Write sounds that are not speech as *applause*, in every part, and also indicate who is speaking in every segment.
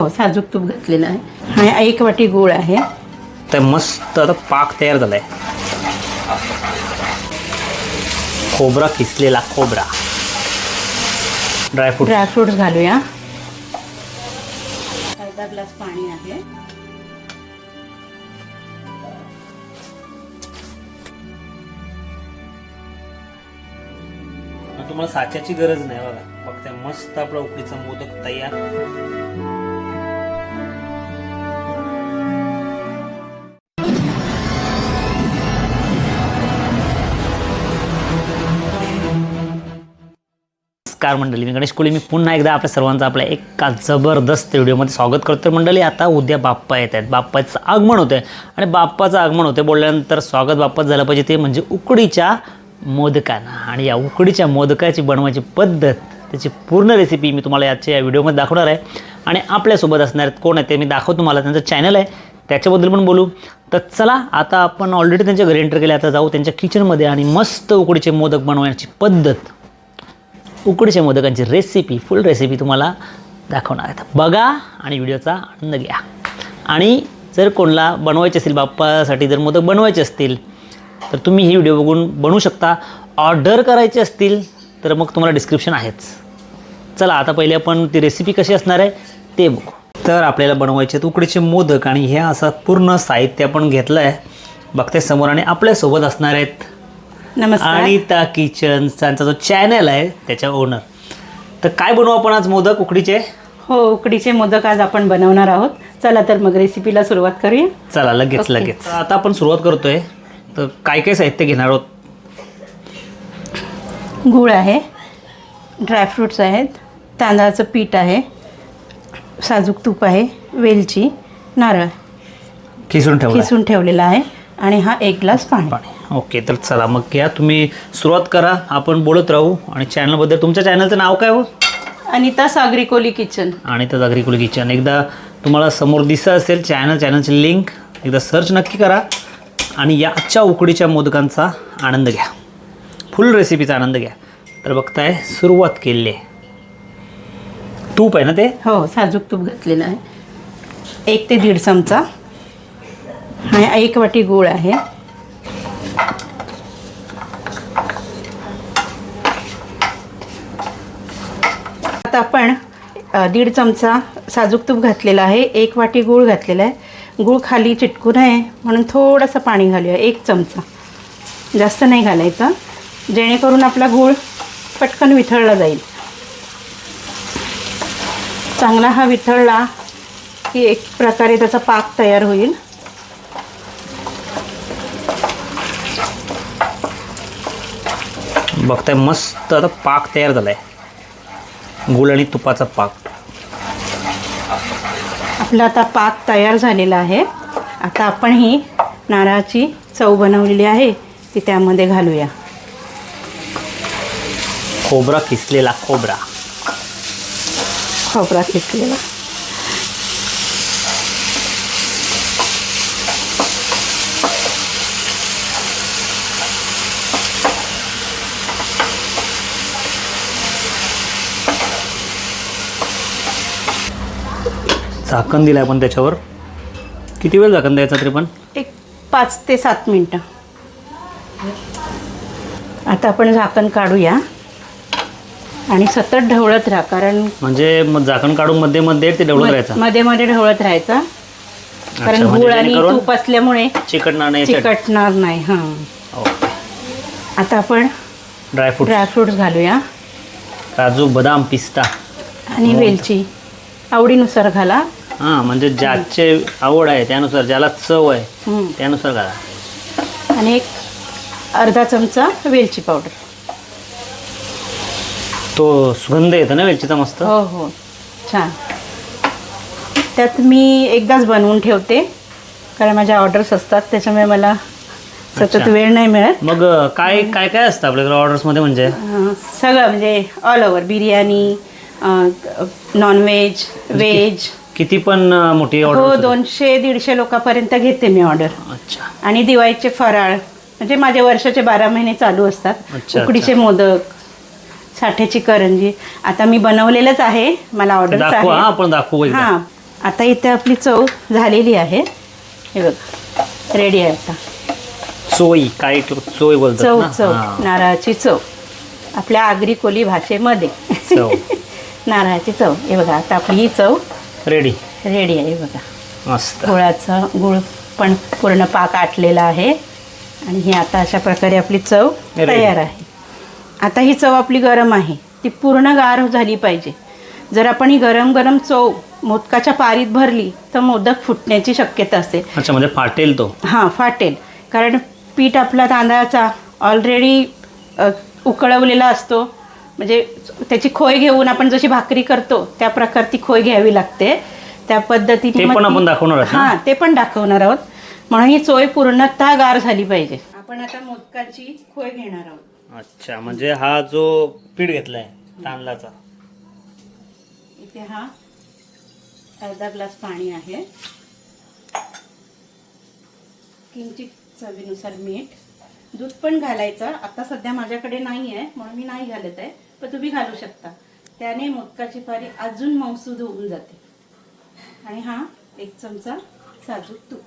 Speaker 1: हो साजूक तूप घातलेलं आहे. आणि एक वाटी गूळ आहे.
Speaker 2: तर मस्त आता पाक तयार झालाय. खोबरा किसलेला खोबरा. ड्रायफ्रूट
Speaker 1: ड्रायफ्रुट्स घालूया. अर्धा ग्लास पाणी आहे.
Speaker 2: तुम्हाला साच्याची गरज नाही बघा. फक्त मस्त आपला उकडीचा मोदक तयार. नमस्कार मंडळी मी गणेश कोळी मी पुन्हा एकदा आपल्या सर्वांचं आपल्या एका जबरदस्त व्हिडिओमध्ये स्वागत करतो मंडळी. आता उद्या बाप्पा येत आहेत बाप्पाचं आगमन होतं आहे आणि बाप्पाचं आगमन होते बोलल्यानंतर स्वागत बाप्पा झालं पाहिजे ते म्हणजे उकडीच्या मोदकांना. आणि या उकडीच्या मोदकाची बनवायची पद्धत त्याची पूर्ण रेसिपी मी तुम्हाला याच्या या व्हिडिओमध्ये दाखवणार आहे. आणि आपल्यासोबत असणार आहेत कोण आहे ते मी दाखवतो तुम्हाला. त्यांचं चॅनल आहे. त्याच्याबद्दल पण बोलू. तर चला आता आपण ऑलरेडी त्यांच्या घरी एंटर केले. आता जाऊ त्यांच्या किचनमध्ये आणि मस्त उकडीचे मोदक बनवण्याची पद्धत उकडीच्या मोदकांची रेसिपी फुल रेसिपी तुम्हाला दाखवणार आहेत. बघा आणि व्हिडिओचा आनंद घ्या. आणि जर कोणाला बनवायचे असतील बाप्पासाठी जर मोदक बनवायचे असतील तर तुम्ही ही व्हिडिओ बघून बनवू शकता. ऑर्डर करायचे असतील तर मग तुम्हाला डिस्क्रिप्शन आहेच. चला आता पहिले आपण ती रेसिपी कशी असणार आहे ते बघू. तर आपल्याला बनवायचे आहेत उकडीचे मोदक आणि हे असं पूर्ण साहित्य आपण घेतलं आहे बघते समोर आणि आपल्यासोबत असणार आहेत
Speaker 1: नमस्कार.
Speaker 2: अनिता किचन त्यांचा जो चॅनल आहे त्याच्या ओनर तर काय बनवू आपण आज मोदक उकडीचे?
Speaker 1: हो उकडीचे मोदक आज आपण बनवणार आहोत. चला तर मग रेसिपीला सुरुवात करूया.
Speaker 2: चला लगेच
Speaker 1: ओके.
Speaker 2: लगेच. आता आपण सुरुवात करतोय. तर काय काय साहित्य घेणार आहोत?
Speaker 1: गूळ आहे ड्रायफ्रूट्स आहेत तांदळाचं पीठ आहे साजूक तूप आहे वेलची नारळ.
Speaker 2: खिसून ठेवलं
Speaker 1: खिसून ठेवलेला आहे. आणि हा एक ग्लास पाणी.
Speaker 2: पाणी. ओके तर चला मग घ्या. तुम्ही सुरुवात करा. आपण बोलत राहू. आणि चॅनलबद्दल तुमच्या चॅनलचं नाव काय हो?
Speaker 1: अनिता सागरी कोली किचन.
Speaker 2: आणि तर जागरी किचन. एकदा तुम्हाला समोर दिसत असेल चॅनल चॅनलची लिंक एकदा सर्च नक्की करा. आणि या आजच्या उकडीच्या मोदकांचा आनंद घ्या. फुल रेसिपीचा आनंद घ्या. तर बघताय सुरुवात केलेली आहे तूप आहे ना ते?
Speaker 1: हो साजूक तूप घातलेलं आहे. एक ते दीड चमचा. आणि एक वाटी गूळ आहे. आता आपण दीड चमचा साजूक तूप घातलेला आहे एक वाटी गूळ घातलेला आहे. गूळ खाली चिटकू नये म्हणून थोडंसं पाणी घालूया एक चमचा. जास्त नाही घालायचा जेणेकरून आपला गूळ पटकन विथळला जाईल. चांगला हा विथळला की एक प्रकारे त्याचा पाक तयार होईल.
Speaker 2: बघताय मस्त आता पाक तयार झाला आहे गुळ आणि तुपाचा पाक.
Speaker 1: आपला आता पाक तयार झालेला आहे. आता आपण ही नारळाची चव बनवलेली आहे ती त्यामध्ये घालूया.
Speaker 2: खोबरा किसलेला खोबरा.
Speaker 1: खोबरा किसलेला.
Speaker 2: झाकण दिलं आपण त्याच्यावर. किती वेळ झाकण द्यायचं तरी पण?
Speaker 1: एक पाच ते सात मिनटं. आता आपण झाकण काढूया. आणि सतत ढवळत राहा कारण
Speaker 2: म्हणजे मग झाकण काढून मध्ये मध्ये ते ढवळत राहायचं.
Speaker 1: मध्ये मध्ये ढवळत राहायचा. कारण
Speaker 2: म्हणजे
Speaker 1: गूळ आणि तूप असल्यामुळे
Speaker 2: चिकटणार नाही.
Speaker 1: चिकटणार नाही हां.
Speaker 2: ओके
Speaker 1: आता आपण
Speaker 2: ड्रायफ्रूट
Speaker 1: ड्रायफ्रुट्स घालूया.
Speaker 2: काजू बदाम पिस्ता.
Speaker 1: आणि वेलची. आवडीनुसार घाला.
Speaker 2: हां म्हणजे ज्याचे आवड आहे त्यानुसार ज्याला चव आहे
Speaker 1: हं.
Speaker 2: त्यानुसार घाला
Speaker 1: आणि एक अर्धा चमचा वेलची पावडर.
Speaker 2: तो सुगंध येतो ना वेलचीचा मस्त?
Speaker 1: हो हो. छान. त्यात मी एकदाच बनवून ठेवते कारण माझ्या ऑर्डर्स असतात त्याच्यामुळे मला सतत
Speaker 2: अच्छा.
Speaker 1: वेळ नाही मिळत.
Speaker 2: मग अं, काय काय काय असतं आपल्याकडे ऑर्डर्समध्ये म्हणजे?
Speaker 1: अं, सगळं म्हणजे all over biryani non veg veg
Speaker 2: किती पण मोठी
Speaker 1: हो
Speaker 2: ऑर्डर
Speaker 1: दोनशे दीडशे लोकांपर्यंत घेते मी ऑर्डर
Speaker 2: अच्छा.
Speaker 1: आणि दिवाळीचे फराळ म्हणजे माझे वर्षाचे बारा महिने चालू असतात.
Speaker 2: अच्छा.
Speaker 1: उकडीचे मोदक साठ्याची करंजी. आता मी बनवलेलंच आहे. मला ऑर्डर
Speaker 2: दाखवा हा, आपण दाखवू एकदा.
Speaker 1: हां आता इथे आपली चव झालेली आहे. हे बघा रेडी आहे आता.
Speaker 2: चोई काय चोई बोलतात
Speaker 1: चव
Speaker 2: ना?
Speaker 1: चव
Speaker 2: हां,
Speaker 1: नारळाची चव. आपल्या आगरी कोली भाषेमध्ये
Speaker 2: चव. *laughs*
Speaker 1: नारळाची चव. हे बघा आता आपली ही चव
Speaker 2: रेडी
Speaker 1: रेडी आहे बघा.
Speaker 2: मस्त.
Speaker 1: गुळाचा गुळ पण पूर्ण पाक आटलेला आहे. आणि ही आता अशा प्रकारे आपली चव. तयार आहे. आता ही चव आपली गरम आहे. ती पूर्ण गार झाली पाहिजे. जर आपण ही गरम गरम चव मोदकाच्या पारीत भरली तर मोदक फुटण्याची शक्यता असते.
Speaker 2: अच्छा म्हणजे फाटेल तो.
Speaker 1: हां फाटेल. कारण पीठ आपला तांदळाचा ऑलरेडी उकळवलेला असतो. म्हणजे त्याची खोय घेऊन आपण जशी भाकरी करतो त्या प्रकार ती खोय घ्यावी लागते. त्या पद्धतीने
Speaker 2: ते पण आपण दाखवणार आहोत ना?
Speaker 1: हां ते पण दाखवणार आहोत. म्हणून ही चोय पूर्णतः गार झाली पाहिजे. आपण आता मोदकाची खोय घेणार आहोत.
Speaker 2: अच्छा म्हणजे हा जो पीठ घेतलाय तांदळाचा.
Speaker 1: इथे हा अर्धा ग्लास पाणी आहे. किंचित चवीनुसार मीठ. दूध पण घालायचं. आता सध्या माझ्याकडे नाही आहे म्हणून मी नाही घालत आहे. पण तुम्ही घालू शकता. त्याने मोदकाची पारी अजून मौसूद होऊन जाते. आणि हा एक चमचा साजूक तूप.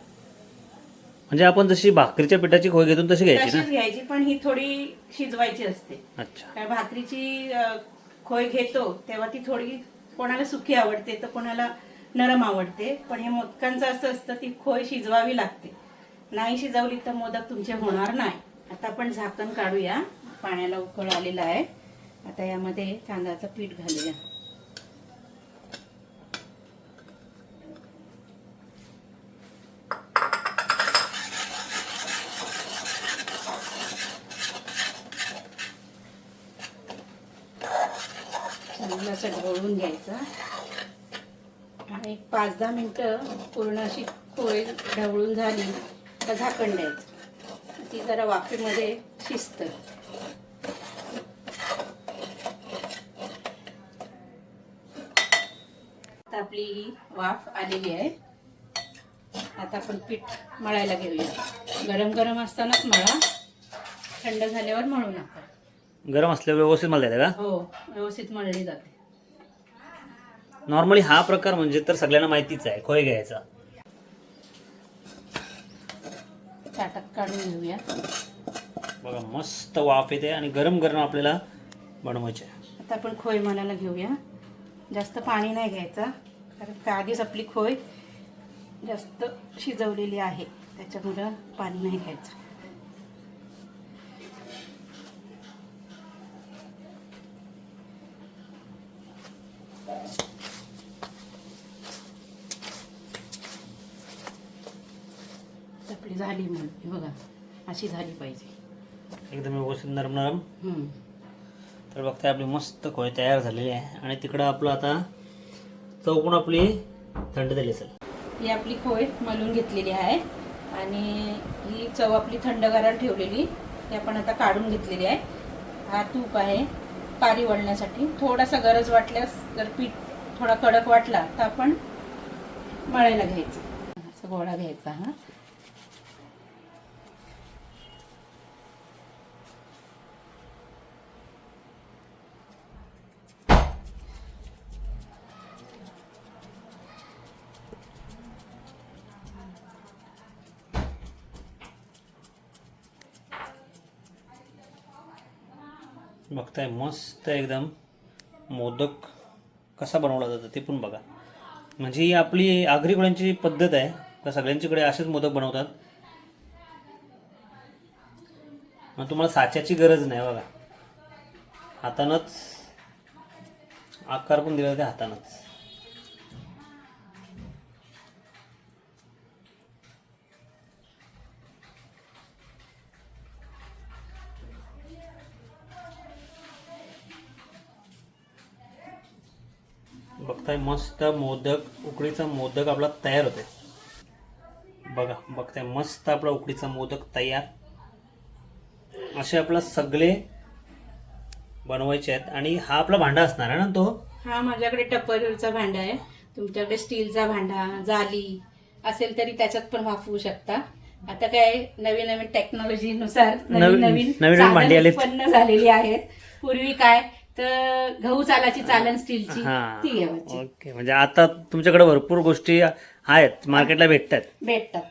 Speaker 2: म्हणजे आपण जशी भाकरीच्या पिठाची खोय घेतो तशी घ्यायची
Speaker 1: तशीच
Speaker 2: ना
Speaker 1: घ्यायची पण ही थोडी शिजवायची असते.
Speaker 2: अच्छा.
Speaker 1: कारण भाकरीची अ, खोय घेतो तेव्हा ती थोडी कोणाला सुकी आवडते तर कोणाला नरम आवडते. पण हे मोदकांचं असं असतं ती खोय शिजवावी लागते. नाही शिजवली तर मोदक तुमचे होणार नाही. आता आपण झाकण काढूया. पाण्याला उकळ आलेला आहे. आता यामध्ये तांदळाचं पीठ घालूया. चांगलं असं ढवळून घ्यायचं. आणि एक पाच दहा मिनटं पूर्ण अशी पोळी ढवळून झाली तर झाकण द्यायचं. ती जरा वाफेमध्ये शिजतं. आपली ही वाफ आलेली आहे. आता आपण पीठ मळायला घेऊया. गरम गरम असतानाच मळा. थंड झाल्यावर मळू नका
Speaker 2: गरम असल्यावर व्यवस्थित द्यायचं का?
Speaker 1: हो व्यवस्थित मळली जाते.
Speaker 2: नॉर्मली हा प्रकार म्हणजे तर सगळ्यांना माहितीच आहे खोय घ्यायचा.
Speaker 1: ताटात काढून घेऊया.
Speaker 2: बघा मस्त वाफ येते आणि गरम गरम आपल्याला बनवायचे
Speaker 1: आता आपण खोय मनाला घेऊया. जास्त पाणी नाही घ्यायचं. कारण का आधीच आपली खोय जास्त शिजवलेली आहे. त्याच्यामुळं पाणी नाही घ्यायचं आपली झाली म्हणून बघा अशी झाली पाहिजे.
Speaker 2: एकदम व्यवस्थित नरम नरम. तर बघताय आपली मस्त खोय तयार झालेली आहे. आणि तिकडं आपलं आता चव पण आपली थंड झाली असेल.
Speaker 1: ही आपली खोय मलून घेतलेली आहे. आणि ही चव आपली थंडगारात ठेवलेली ती आपण आता काढून घेतलेली आहे. हा तूप आहे पारी वळण्यासाठी. थोडासा गरज वाटल्यास जर पीठ थोडा कडक वाटला तर आपण मळायला घ्यायचं. असा गोळा घ्यायचा हा.
Speaker 2: बघताय मस्त एकदम मोदक कसा बनवला जातो ते पण बघा. म्हणजे ही आपली आगरीकडे पद्धत आहे का सगळ्यांच्याकडे असेच मोदक बनवतात. मग तुम्हाला साच्याची गरज नाही बघा. हातानंच आकार पण दिला जाते हातानंच. बघताय मस्त मोदक उकडीचा मोदक आपला तयार होते बघा बघताय मस्त आपला उकडीचा मोदक तयार. असे आपला सगळे बनवायचे आहेत. आणि हा आपला भांडा असणार आहे ना तो?
Speaker 1: हा माझ्याकडे टप्परचा भांडा आहे. तुमच्याकडे स्टीलचा भांडा जाली असेल तरी त्याच्यात पण वापरू शकता. आता काय नवीन नवीन टेक्नॉलॉजीनुसार नवीन
Speaker 2: नवीन- भांडी.
Speaker 1: उत्पन्न झालेली आहेत. पूर्वी काय तर गहू चालाची चालन स्टीलची
Speaker 2: हा.
Speaker 1: ती घ्यावायची
Speaker 2: ओके. म्हणजे आता तुमच्याकडे भरपूर गोष्टी आहेत मार्केटला भेटतात.
Speaker 1: भेटतात.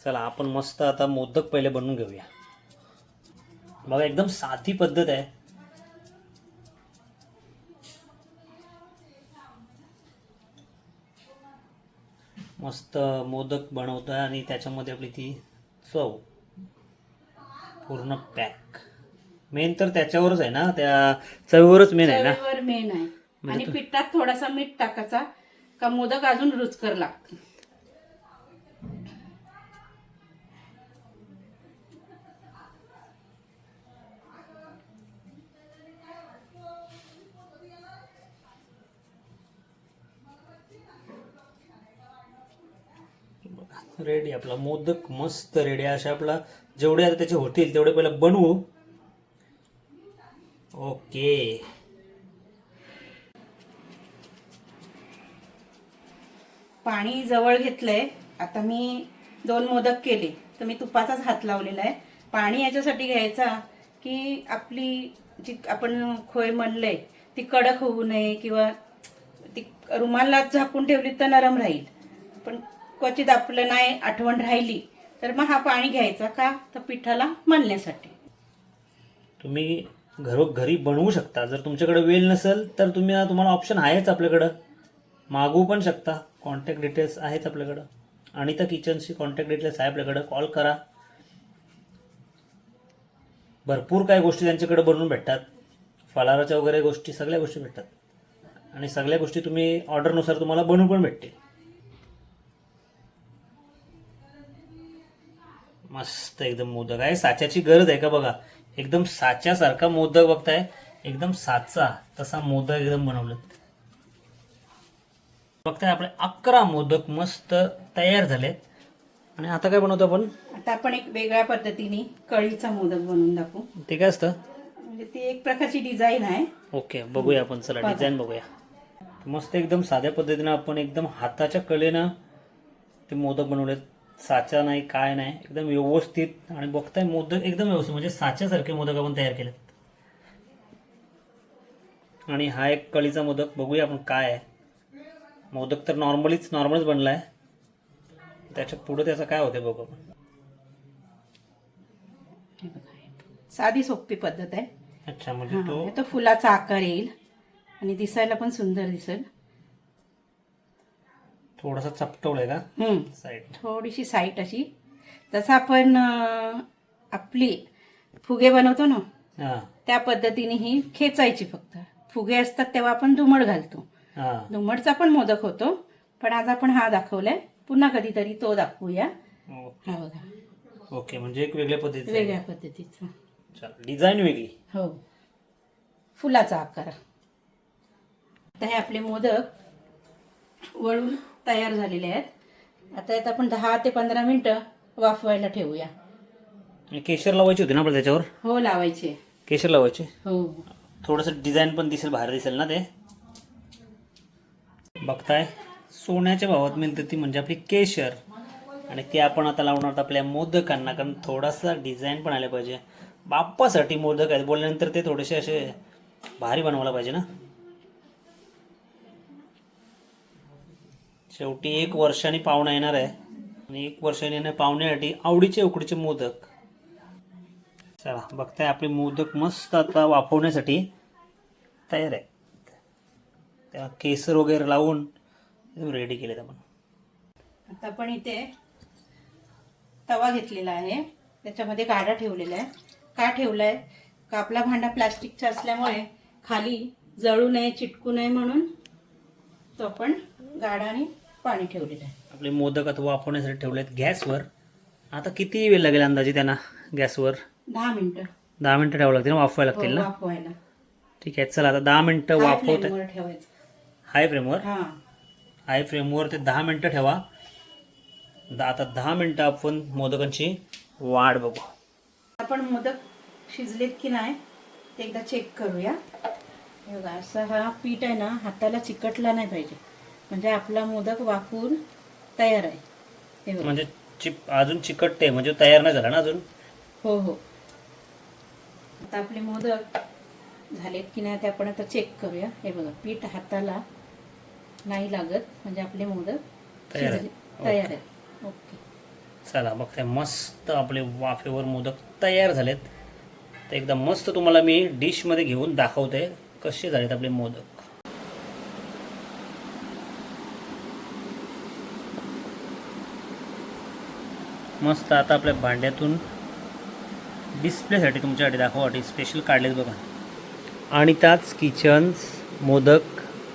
Speaker 2: चला आपण मस्त आता मोदक पहिले बनवून घेऊया. बघा एकदम साधी पद्धत आहे. मस्त मोदक बनवतोय आणि त्याच्यामध्ये आपली ती चव पूर्ण पॅक. मेन तर त्याच्यावरच आहे ना त्या चवीवरच मेन आहे ना?
Speaker 1: चवीवर मेन आहे.
Speaker 2: म्हणजे
Speaker 1: आणि पिठात थोडासा मीठ टाकायचा. का मोदक अजून रुचकर लागतो
Speaker 2: रेडी आपला मोदक मस्त रेडी अशा आपला जेवढे आता त्याचे होतील तेवढे पहिला बनवू. ओके.
Speaker 1: पाणी जवळ घेतलंय. आता मी दोन मोदक केले. तर मी तुपाचाच हात लावलेला आहे. पाणी याच्यासाठी घ्यायचा की आपली जी आपण खोय म्हणलंय ती कडक होऊ नये किंवा ती रुमाला झाकून ठेवली तर नरम राहील. पण क्वचित आपलं नाही आठवण राहिली तर मग हा पाणी घ्यायचा का? तर पिठाला मळण्यासाठी
Speaker 2: तुम्ही घरो घरी बनवू शकता. जर तुमच्याकडे वेळ नसेल तर तुम्ही तुम्हाला ऑप्शन आहेच आपल्याकडं. मागवू पण शकता. कॉन्टॅक्ट डिटेल्स आहेत आपल्याकडं. अनिता किचनची कॉन्टॅक्ट डिटेल्स आहे आपल्याकडं. कॉल करा. भरपूर काही गोष्टी त्यांच्याकडे बनवून भेटतात. फलाराच्या वगैरे गोष्टी सगळ्या गोष्टी भेटतात. आणि सगळ्या गोष्टी तुम्ही ऑर्डरनुसार तुम्हाला बनवून पण भेटतील. मस्त एकदम मोदक आहे. साच्याची गरज आहे का बघा? एकदम साच्यासारखा मोदक बघताय. एकदम साचा तसा मोदक एकदम बनवलं. बघताय आपले अकरा मोदक मस्त तयार झालेत. आणि आता काय बनवतो आपण?
Speaker 1: आता आपण एक वेगळ्या पद्धतीने कळीचा मोदक बनवून दाखवू.
Speaker 2: ते काय असतं?
Speaker 1: म्हणजे ती एक प्रकारची डिझाईन आहे.
Speaker 2: ओके बघूया आपण चला डिझाईन बघूया. मस्त एकदम साध्या पद्धतीनं आपण एकदम हाताच्या कलेनं ते मोदक बनवलेत. साचा नाही काय नाही एकदम व्यवस्थित आणि बघताय मोदक एकदम व्यवस्थित म्हणजे साच्यासारखे मोदक आपण तयार केलेत. आणि हा एक कळीचा मोदक बघूया आपण काय आहे. मोदक तर नॉर्मलीच नॉर्मलच बनला आहे त्याच्या पुढे त्याचं काय होतं बघू आपण.
Speaker 1: बघा. साधी सोपी पद्धत आहे.
Speaker 2: अच्छा म्हणजे तो
Speaker 1: तो फुलाचा आकार येईल आणि दिसायला पण सुंदर दिसेल.
Speaker 2: थोडासा चपटवलाय का. साईड
Speaker 1: थोडीशी साईट अशी. जसं आपण आपली फुगे बनवतो ना
Speaker 2: हां.
Speaker 1: त्या पद्धतीने ही खेचायची फक्त. फुगे असतात तेव्हा आपण दुमड घालतो.
Speaker 2: हां.
Speaker 1: दुमडचा पण मोदक होतो पण आज आपण हा दाखवलाय. पुन्हा कधीतरी तो दाखवूया.
Speaker 2: ओके.
Speaker 1: हा बघा.
Speaker 2: ओके म्हणजे एक वेगळ्या पद्धतीचं आहे.
Speaker 1: वेगळ्या पद्धतीचा.
Speaker 2: डिझाईन वेगळी.
Speaker 1: हो. फुलाचा आकार. आता हे आपले मोदक वळून तयार झालेले आहेत. आता यात आपण दहा ते पंधरा मिनिटं वाफवायला ठेवूया.
Speaker 2: आणि केशर लावायची होती ना आपल्याला त्याच्यावर?
Speaker 1: हो लावायचे.
Speaker 2: केशर लावायचे?
Speaker 1: हो.
Speaker 2: थोडंसं डिझाईन पण दिसेल बाहेर दिसेल ना ते? बघताय सोन्याच्या भावात मिळते ती म्हणजे आपली केशर. आणि ते आपण आता लावणार आहोत आपल्या मोदकांना कारण थोडासा डिझाईन पण आले पाहिजे. बाप्पासाठी मोदक आहेत बोलल्यानंतर ते थोडेसे असे भारी बनवायला पाहिजे ना? शेवटी एक वर्षाने पाहुणा येणार आहे. आणि एक वर्षाने येणार पाहुण्यासाठी आवडीचे उकडीचे मोदक. चला बघताय आपले मोदक मस्त आता वाफवण्यासाठी तयार आहे त्या केसर वगैरे लावून रेडी केलेत आपण.
Speaker 1: आता आपण इथे तवा घेतलेला आहे. त्याच्यामध्ये गाडा ठेवलेला आहे. का ठेवला आहे का आपला भांडा प्लास्टिकचा असल्यामुळे खाली जळू नये चिटकू नये म्हणून तो आपण गाडाने पाणी ठेवलेलं आहे.
Speaker 2: आपले मोदक आता वाफवण्यासाठी ठेवलेत गॅसवर. आता किती वेळ लागेल अंदाजे त्यांना गॅसवर?
Speaker 1: दहा मिनिटं.
Speaker 2: दहा मिनटं ठेवावं लागतील ना? वाफवायला
Speaker 1: हो,
Speaker 2: लागतील ना?
Speaker 1: वाफवायला.
Speaker 2: ठीक आहे चला आता दहा मिनटं
Speaker 1: High
Speaker 2: वाफवत
Speaker 1: flame वर ठेवायचं.
Speaker 2: हाय फ्लेमवर?
Speaker 1: हा.
Speaker 2: हाय फ्लेमवर ते दहा मिनटं ठेवा. द- आता दहा मिनटं आपण मोदकांची वाढ बघू.
Speaker 1: आपण मोदक शिजलेत की नाही ते एकदा चेक करूया. हे बघा असा हा पीठ आहे ना हाताला चिकटला नाही पाहिजे. म्हणजे आपला मोदक वाफवून तयार आहे. हे बघा.
Speaker 2: म्हणजे चिप अजून चिकटते म्हणजे तयार नाही झाला ना अजून?
Speaker 1: हो हो. आता आपले मोदक झालेत की नाही ते आपण आता चेक करूया. हे बघा पीठ हाताला नाही लागत म्हणजे आपले मोदक
Speaker 2: तयार.
Speaker 1: शिजले- तयार आहेत ओके.
Speaker 2: चला बघते मस्त आपले वाफेवर मोदक तयार झालेत. तर एकदा मस्त तुम्हाला मी डिशमध्ये घेऊन दाखवते कसे झालेत आपले मोदक. मस्त आता आपल्या भांड्यातून डिस्प्लेसाठी तुमच्यासाठी दाखवासाठी स्पेशल काढलेत बघा. आणि त्याच किचन मोदक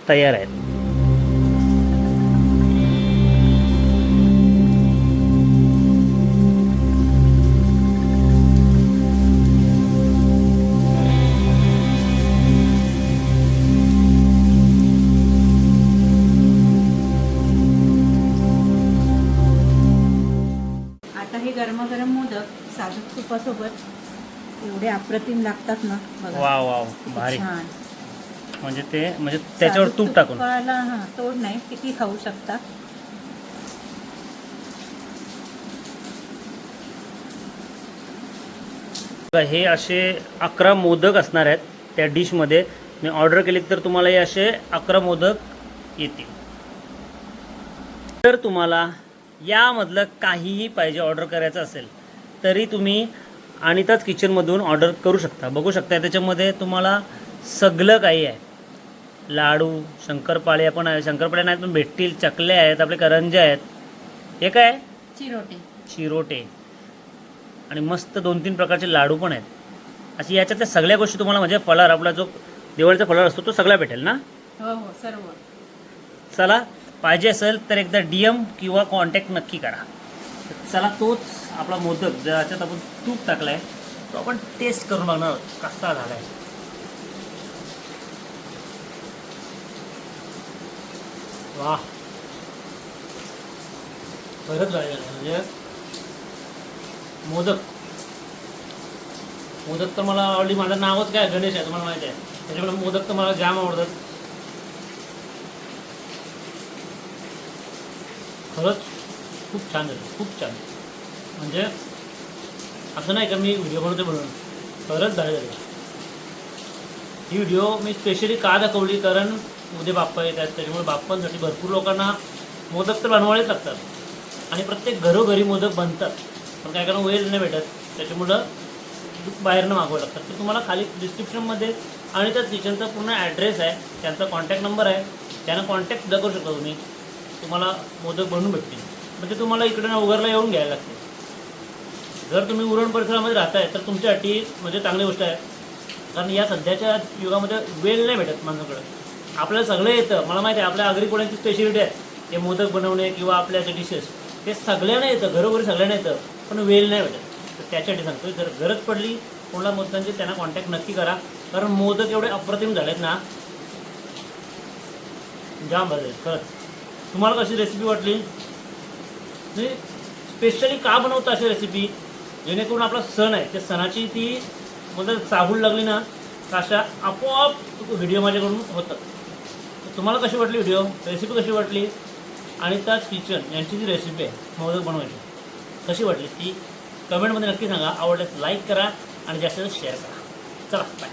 Speaker 2: तयार आहेत.
Speaker 1: एवढे अप्रतिम लागतात ना.
Speaker 2: वा वा भारी.
Speaker 1: छान.
Speaker 2: म्हणजे ते म्हणजे त्याच्यावर तूप टाकून.
Speaker 1: हा तोड नाही किती खाऊ शकता.
Speaker 2: हे असे अकरा मोदक असणार आहेत त्या डिशमध्ये. मी ऑर्डर केली तर तुम्हाला हे असे अकरा मोदक येतील. जर तुम्हाला यामधलं काहीही पाहिजे ऑर्डर करायचं असेल तरी तुम्ही अनिताच किचनमधून ऑर्डर करू शकता. बघू शकता त्याच्यामध्ये तुम्हाला सगळं काही आहे. लाडू शंकरपाळ्या पण आहे शंकरपाळ्या नाहीत पण भेटतील चकल्या आहेत आपले करंज्या आहेत. हे काय?
Speaker 1: चिरोटे.
Speaker 2: चिरोटे. आणि मस्त दोन तीन प्रकारचे लाडू पण आहेत. अशी याच्यातल्या सगळ्या गोष्टी तुम्हाला म्हणजे फळार आपला जो दिवाळीचा फळार असतो तो सगळा भेटेल ना?
Speaker 1: हो हो सर्व.
Speaker 2: चला पाहिजे असेल तर एकदा डी एम किंवा कॉन्टॅक्ट नक्की करा. चला तोच आपला मोदक ज्याच्यात आपण तूप टाकला आहे तो आपण टेस्ट करून बघणार कसा झाला आहे वा खरंच झालेलं म्हणजे मोदक. मोदक तर मला ऑलरेडी माझं नावच काय गणेश आहे तुम्हाला माहिती आहे. त्याच्यामुळे मोदक तर मला जाम आवडतात. खरंच? खूप छान झालं खूप छान. म्हणजे असं नाही का मी व्हिडिओ बनवते म्हणून खरंच झालं झालं ही व्हिडिओ मी स्पेशली का दाखवली? कारण उद्या बाप्पा येत आहेत त्याच्यामुळे बाप्पांसाठी भरपूर लोकांना मोदक तर बनवावेच लागतात. आणि प्रत्येक घरोघरी मोदक बनतात. पण काय कारण वेळ नाही भेटत. त्याच्यामुळं बाहेरनं मागवावं लागतात तर तुम्हाला खाली डिस्क्रिप्शनमध्ये आणि त्या किचनचा पूर्ण ॲड्रेस आहे त्यांचा कॉन्टॅक्ट नंबर आहे त्यांना कॉन्टॅक्ट सुद्धा करू शकता तुम्ही. तुम्हाला मोदक बनवून भेटतील. म्हणजे तुम्हाला इकडे उघडला येऊन घ्यायला लागते. जर तुम्ही उरण परिसरामध्ये राहताय तर तुमच्यासाठी म्हणजे चांगली गोष्ट आहे. कारण या सध्याच्या युगामध्ये वेळ नाही भेटत माणसाकडं. आपल्याला सगळं येतं. मला माहिती आहे आपल्या आगरी कोणाची स्पेशलिटी आहे. हे मोदक बनवणे किंवा आपल्याचे डिशेस ते सगळ्यांना येतं. घरोघरी सगळ्यांना येतं. पण वेळ नाही भेटत. तर त्याच्यासाठी सांगतो जर गरज पडली कोणाला मोदकांची त्यांना कॉन्टॅक्ट नक्की करा. कारण मोदक एवढे अप्रतिम झालेत ना. जाम बरं खरंच तुम्हाला कशी रेसिपी वाटली? म्हणजे स्पेशली का बनवता अशी रेसिपी जेणेकरून आपला सण आहे. त्या सणाची ती म्हणजे चाहूल लागली ना तर अशा आपोआप व्हिडिओ माझ्याकडून होतात तर तुम्हाला कशी वाटली व्हिडिओ रेसिपी कशी वाटली? आणि त्याच किचन यांची जी रेसिपी आहे मोदक बनवायची कशी वाटली? ती कमेंटमध्ये नक्की सांगा. आवडल्यास लाईक करा आणि जास्तीत जास्त शेअर करा. चला बाय